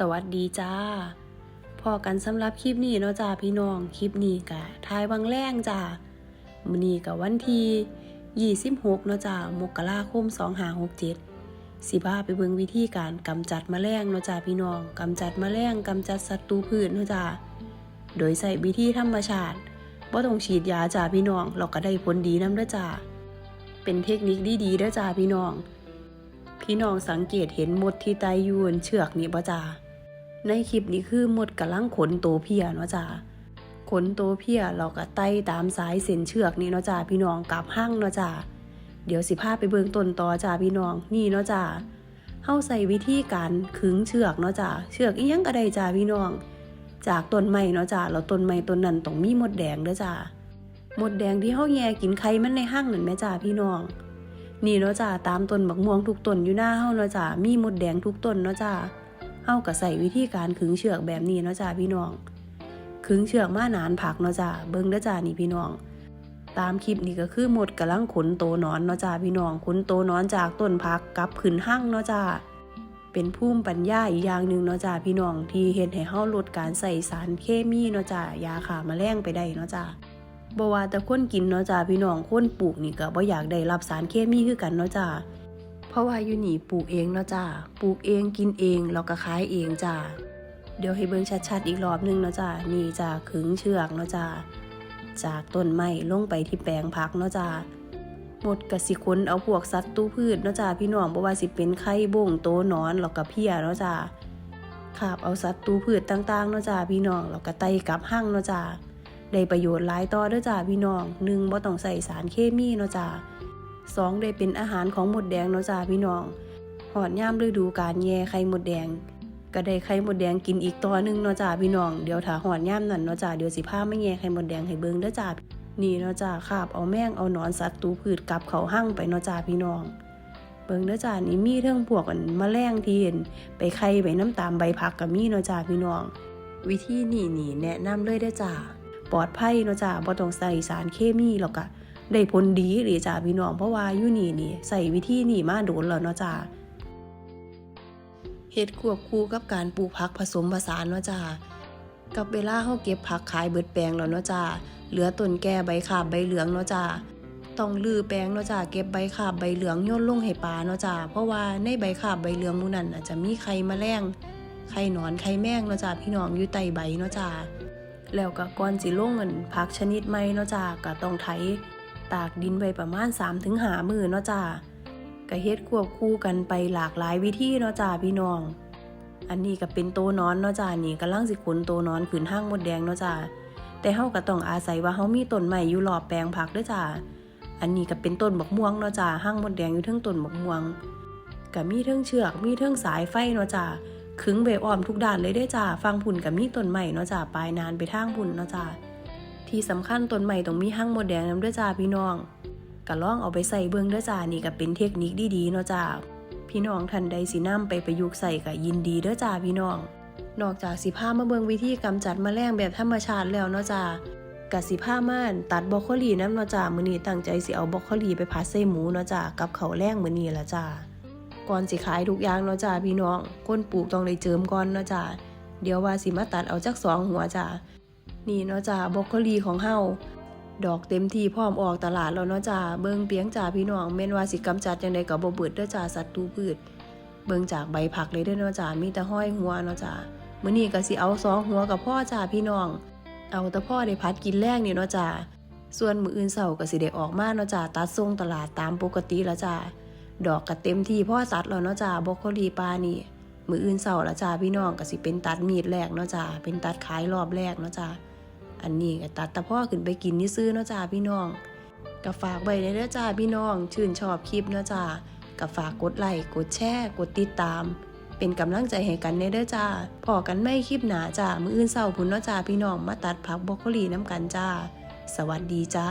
สวัสดีจ้าพอกันสำหรับคลิปนี้เนาะจ้าพี่น้อง คลิปนี้กะทายวังแรงจ้ามื้อนี้กะวันที่26เนาะจ้ามกราคม2567สิพาไปเบิ่งวิธีการกำจัดแมลงเนาะจ้าพี่น้องกำจัดแมลงกำจัดศัตรูพืชเนาะจ้าโดยใส่วิธีธรรมชาติบ่ต้องฉีดยาจ้าพี่น้องเราก็ได้ผลดีนำเด้อจ้าเป็นเทคนิคดีๆเด้อจ้าพี่น้องพี่น้องสังเกตเห็นมดที่ไตยูนเชือกนี่บ่จ้า ในคลิปนี้คือมดกำลังขนโตวเพียเนาะจ้าขนโตวเพียเราก็ไต่ตามสายเส้นเชือกนี่เนาะจ้าพี่น้องกลับห้างเนาะจ้าเดี๋ยวสิพาไปเบิ่งต้นต่อจ้าพี่น้องนี่เนาะจ้าเฮาใส่วิธีการขึงเชือกเนาะจ้าเชือกอีหยังก็ได้จ้าพี่น้อง จากต้นไม้เนาะจ้าแล้วต้นไม้ต้นนั้นต้องมีมดแดงเด้อจ้ามดแดงที่เฮาแย่กินไข่มันในห้างนั่นแม่จ้าพี่น้อง นี่เนาะจ้าตามต้นบักม่วงทุกต้นอยู่หน้าเฮาเนาะจ้ามีมดแดงทุกต้นเนาะจ้า เฮาก็ใส่วิธีการขึงเชือกแบบนี้เนาะจ้าพี่น้องขึงเชือกมานานผักเนาะจ้าเบิ่งเด้อจ้านี่พี่น้อง ตามคลิปนี้ก็คือหมดกำลังขนโตนอนเนาะจ้าพี่น้องขนโตนอนจากต้นผักกลับขึ้นห้างเนาะจ้าเป็นภูมิปัญญาอีกอย่างหนึ่งเนาะจ้าพี่น้องที่เฮ็ดให้เฮาลดการใส่สารเคมีเนาะจ้ายาฆ่าแมลงไปได้เนาะจ้าบ่ว่าแต่คนกินเนาะจ้าพี่น้องคนปลูกนี่ก็บ่อยากได้รับสารเคมีคือกันเนาะจ้า เพราะว่าอยู่นี่ปลูกเองเนาะจ้าปลูกเองกินเองแล้วก็ขายเองจ้าเดี๋ยวให้เบิ่งชัดๆอีกรอบหนึงเนาะจ้านี่จ้าขึงเชือกเนาะจ้าจากต้นไม้ลงไปที่แปลงผักเนาะจ้าหมดกสิคนเอาพวกสัตว์ตู้พืชเนาะจ้าพี่น้องบ่ว่าสิเป็นไข่บ่งโตนอนแล้วก็เพี้ยเนาะจ้าคาบเอาสัตว์ตู้พืชต่างๆเนาะจ้าพี่น้องแล้วก็ไต่กับหั่งเนาะจ้าได้ประโยชน์หลายต่อเด้อจ้าพี่น้องหนึ่งบ่ต้องใส่สารเคมีเนาะจ้า สองได้เป็นอาหารของหมดแดงเนาะจ้าพี่น้องหอดย่ามฤดูการแย่ไข่หมดแดง ก็ได้ไข่หมดแดงกินอีกต่อหนึงเนาะจ้าพี่น้องเดี๋ยวถ้าหอดย่ามนั่นเนาะจ้าเดี๋ยวสิพาไม่แย่ไข่หมดแดงให้เบิ่งเด้อจ้านี่เนาะจ้าคาบเอาแมงเอาหนอนสัตว์ตูพืชกลับเขาหั่งไปเนาะจ้าพี่น้อง เบิ่งเด้อจ้านี่มีเรื่องพวกอันแมลงที่เห็นไปไข่ไปน้ำตามใบผักก็มีเนาะจ้าพี่น้อง วิธีนี่นี่แนะนำเลยเด้อจ้าปลอดภัยเนาะจ้าบ่ต้องใส่สารเคมีแล้วก็ ได้ผลดีเลยจ้าพี่น้องเพราะว่าอยู่นี่นี่ใส่วิธีนี่มาโดนแล้วเนาะจ้าเฮ็ดควบคู่กับการปลูกผักผสมผสานเนาะจ้ากับเวลาเฮาเก็บผักขายเบิดแปลงแล้วเนาะจ้าเหลือต้นแก่ใบขาบใบเหลืองเนาะจ้าต้องลือแปลงเนาะจ้าเก็บใบขาบใบเหลืองโยนลงให้ปลาเนาะจ้าเพราะว่าในใบขาบใบเหลืองมูนั้นน่ะจะมีไข่แมลงไข่หนอนไข่แมงเนาะจ้าพี่น้องอยู่ใต้ใบเนาะจ้าแล้วก็ก่อนสิลงเงินผักชนิดใหม่เนาะจ้าก็ต้องไถ ตากดินไวประมาณ3-5ถึง5มื้อเนาะจ้าก็เฮ็ดควบคู่กันไปหลากหลายวิธีเนาะจ้าพี่น้อง อันนี้ก็เป็นโตนอนเนาะจ้านี่กำลังสิขนโตนอนขึ้นห้างมดแดงเนาะจ้าแต่เฮาก็ต้องอาศัยว่าเฮามีต้นไม้อยู่รอบแปลงผักเด้อจ้าอันนี้ก็เป็นต้นบักม่วงเนาะจ้าห้างมดแดงอยู่เทั้งต้นบักม่วงก็มีเทั้งเชือกมีเทั้งสายไฟเนาะจ้าขึงเบอ้อมทุกด้านเลยได้จ้าฟังผุ่นกับมีต้นใหม่เนาะจ้าปลายนานไปทางผุ่นเนาะจ้า ที่สำคัญต้นใหม่ต้องมีหั่งหมดแดงนำเด้อจ้าพี่น้องก็ลองเอาไปใส่เบิ่งด้อจ้านี่ก็เป็นเทคนิคดีๆเนาะจ้าพี่น้องท่านใดสินำไปประยุกต์ใส่ก็ยินดีเด้อจ้าพี่น้อง นอกจากสิพามาเบิ่งวิธีกำจัดแมลงแบบธรรมชาติแล้วเนาะจ้ากะสิพาม่านตัดบรอกโคลีน้ำเนาะจ้ามื้อนี้ตั้งใจสิเอาบรอกโคลีไปผัดใส่หมูเนาะจ้ากับเขาแรงมื้อนี้ละจ้าก่อนสิขายทุกอย่างเนาะจ้าพี่น้องคนปลูกต้องได้เจิมก่อนเนาะจ้าเดี๋ยวว่าสิมาตัดเอาจักสองหัวจ้า นี่เนาะจ้าบรอกโคลีของเฮาดอกเต็มที่พร้อมออกตลาดแล้วเนาะจ้าเบิ่งเปียงจ้าพี่น้องแม่นว่าสิกำจัดจังไดก็บ่เบิดเด้อจ้าสัตว์ตูพืชเบิ่งจากใบผักเลยเด้อเนาะจ้ามีแต่ห้อยหัวเนาะจ้ามื้อนี้ก็สิเอาสองหัวกับพ่อจ้าพี่น้อง เอาแต่พ่อได้พัดกินแรงนี่เนาะจ้าส่วนมื้ออื่นเช้าก็สิได้ออกมาเนาะจ้าตัดส่งตลาดตามปกติแล้วจ้าดอกก็เต็มที่พ่อสัตว์แล้วเนาะจ้าบรอกโคลีปลานี่มืออื่นเสาร์ละจ้าพี่น้องก็สิเป็นตัดมีดแรกเนาะจ้าเป็นตัดขายรอบแรกเนาะจ้า อันนี้ก็ตัดแต่พ่อขึ้นไปกินนี่ซื้อเนาะจ้าพี่น้องก็ฝากไว้ในเด้อจ้าพี่น้อง ชื่นชอบคลิปเนาะจ้าก็ฝากกดไลค์กดแชร์กดติดตาม เป็นกำลังใจให้กันในเด้อจ้าพอกันไม่คลิปหนาจ้ามืออื่นเศร้าพุ่นเนาะจ้าพี่น้องมาตัดผักบรอกโคลีน้ำกันจ้า สวัสดีจ้า